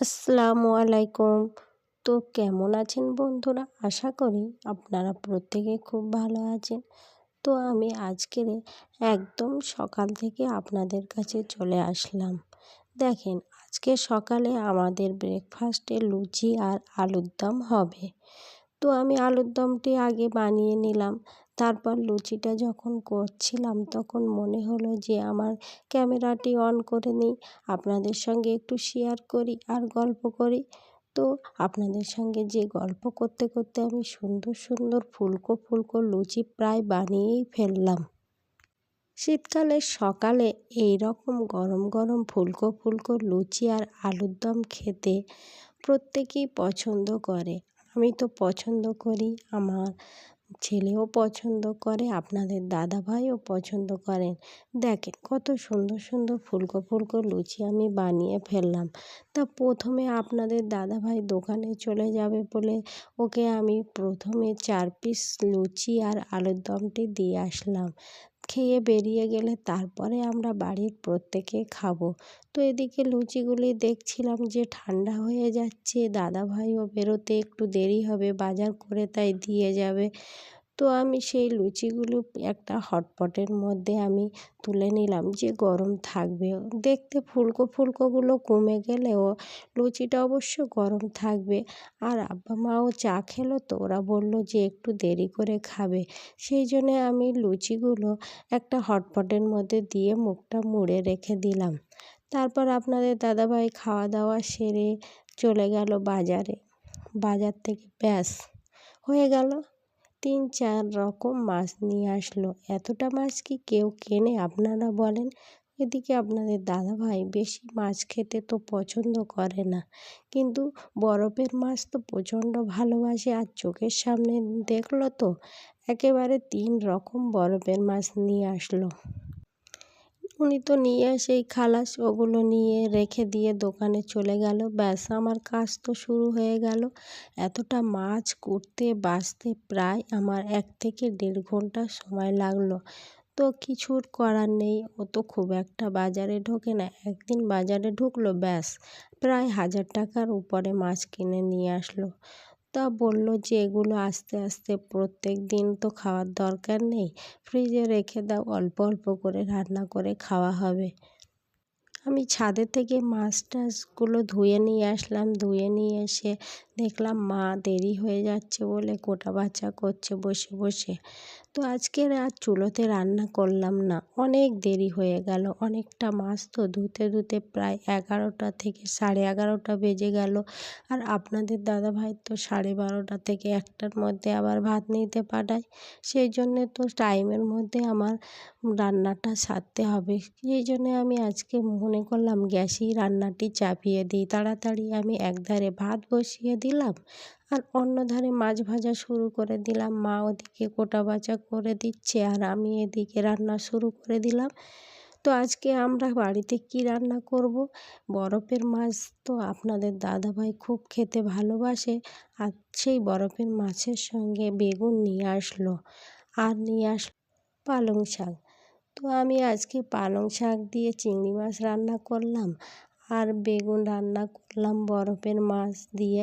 আসসালামু আলাইকুম। তো কেমন আছেন বন্ধুরা? আশা করি আপনারা প্রত্যেকে খুব ভালো আছেন। তো আমি আজকের একদম সকাল থেকে আপনাদের কাছে চলে আসলাম। দেখেন, আজকে সকালে আমাদের ব্রেকফাস্টে লুচি আর আলুর দম হবে। তো আমি আলুর দমটি আগে বানিয়ে নিলাম। তারপর লুচিটা যখন করছিলাম, তখন মনে হলো যে আমার ক্যামেরাটি অন করে নিই। আপনাদের সঙ্গে একটু শেয়ার করি আর গল্প করি। তো আপনাদের সঙ্গে যে গল্প করতে করতে আমি সুন্দর সুন্দর ফুলকো ফুলকো লুচি প্রায় বানিয়েই ফেললাম। শীতকালের সকালে এই রকম গরম গরম ফুলকো ফুলকো লুচি আর আলুর দম খেতে প্রত্যেকেই পছন্দ করে। আমি তো পছন্দ করি। আমার ছেলেও পছন্দ করে, আপনাদের দাদাভাইও পছন্দ করেন। দেখেন কত সুন্দর সুন্দর ফুলকো ফুলকো লুচি আমি বানিয়ে ফেললাম। তা প্রথমে আপনাদের দাদাভাই দোকানে চলে যাবে বলে ওকে আমি প্রথমে চার পিস লুচি আর আলুর দমটি দিয়ে আসলাম। খেয়ে বেরিয়ে গেলে তারপরে আমরা বাড়ির প্রত্যেকে খাব। তো এদিকে লুচিগুলি দেখছিলাম যে ঠান্ডা হয়ে যাচ্ছে, দাদাভাইও বেরোতে একটু দেরি হবে, বাজার করে তাই দিয়ে যাবে। তো আমি সেই লুচিগুলো একটা হটপটের মধ্যে আমি তুলে নিলাম যে গরম থাকবে। দেখতে ফুলকো ফুলকোগুলো কমে গেলেও লুচিটা অবশ্য গরম থাকবে। আর আব্বা মাও চা খেলো তো ওরা বলল যে একটু দেরি করে খাবে। সেই জন্যে আমি লুচিগুলো একটা হটপটের মধ্যে দিয়ে মুখটা মুড়ে রেখে দিলাম। তারপর আপনাদের দাদাভাই খাওয়া দাওয়া সেরে চলে গেল বাজারে। বাজার থেকে ব্যাস, হয়ে গেল। তিন চার রকম মাছ নিয়ে আসলো। এতটা মাছ কি কেউ কেনে আপনারা বলেন? এদিকে আপনাদের দাদাভাই বেশি মাছ খেতে তো পছন্দ করে না। কিন্তু বরফের মাছ তো প্রচণ্ড ভালোবাসে আর চোখের সামনে দেখল তো। একেবারে তিন রকম বরফের মাছ নিয়ে আসলো। উনি তো নিয়ে সেই খালাস ওগুলো নিয়ে রেখে দিয়ে দোকানে চলে গেল। ব্যাস, আমার কাজ তো শুরু হয়ে গেল। এতটা মাছ করতে বাঁচতে প্রায় আমার এক থেকে দেড় ঘণ্টা সময় লাগল। তো কিছুর করার নেই, ও তো খুব একটা বাজারে ঢোকে না। একদিন বাজারে ঢুকলো, ব্যাস, প্রায় হাজার টাকার উপরে মাছ কিনে নিয়ে আসলো। তা বলল যে, এগুলো আস্তে আস্তে প্রত্যেক দিন তো খাওয়ার দরকার নেই। ফ্রিজে রেখে দাও, অল্প অল্প করে রান্না করে খাওয়া হবে। আমি ছাদে থেকে মাছ টাছগুলো ধুয়ে নিয়ে আসলাম। ধুয়ে নিয়ে এসে দেখলাম, মা, দেরি হয়ে যাচ্ছে বলে কোটা বাছা করছে বসে বসে। তো আজকের আর চুলোতে রান্না করলাম না, অনেক দেরি হয়ে গেল। অনেকটা মাছ তো ধুতে ধুতে প্রায় এগারোটা থেকে সাড়ে এগারোটা বেজে গেল। আর আপনাদের দাদাভাই তো সাড়ে বারোটা থেকে একটার মধ্যে আবার ভাত নিতে পাঠায়। সেই জন্যে তো টাইমের মধ্যে আমার রান্নাটা সারতে হবে। সেই জন্যে আমি আজকে মনে করলাম গ্যাসেই রান্নাটি চাপিয়ে দিই। তাড়াতাড়ি আমি একধারে ভাত বসিয়ে দিলাম। আর অন্য ধারে মাছ ভাজা শুরু করে দিলাম। মা ওদিকে কোটা বাছা করে দিচ্ছে আর আমি এদিকে রান্না শুরু করে দিলাম। তো আজকে আমরা বাড়িতে কি রান্না করব? বরফের মাছ তো আপনাদের দাদাভাই খুব খেতে ভালোবাসে। আর সেই বরফের মাছের সঙ্গে বেগুন নিয়ে আসলো আর নিয়ে আসলো পালং শাক। তো আমি আজকে পালং শাক দিয়ে চিংড়ি মাছ রান্না করলাম। আর বেগুন রান্না করলাম বরফের মাছ দিয়ে।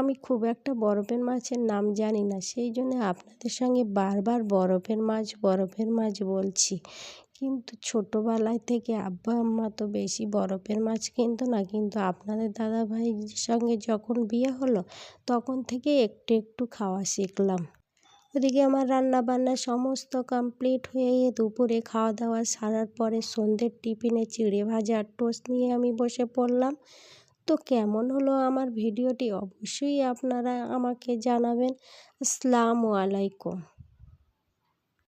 আমি খুব একটা বরফের মাছের নাম জানি না, সেই জন্য আপনাদের সঙ্গে বারবার বরফের মাছ বরফের মাছ বলছি। কিন্তু ছোটোবেলায় থেকে আব্বা আম্মা তো বেশি বরফের মাছ কিনতো না, কিন্তু আপনাদের দাদাভাইয়ের সঙ্গে যখন বিয়ে হলো, তখন থেকে একটু একটু খাওয়া শিখলাম। ওদিকে আমার রান্না বান্না সমস্ত কমপ্লিট হয়ে দুপুরে খাওয়া দাওয়া সারার পরে সন্ধ্যের টিফিনে চিড়ে ভাজার টোস্ট নিয়ে আমি বসে পড়লাম। তো কেমন হলো আমার ভিডিওটি অবশ্যই আপনারা আমাকে জানাবেন। আসসালামু আলাইকুম।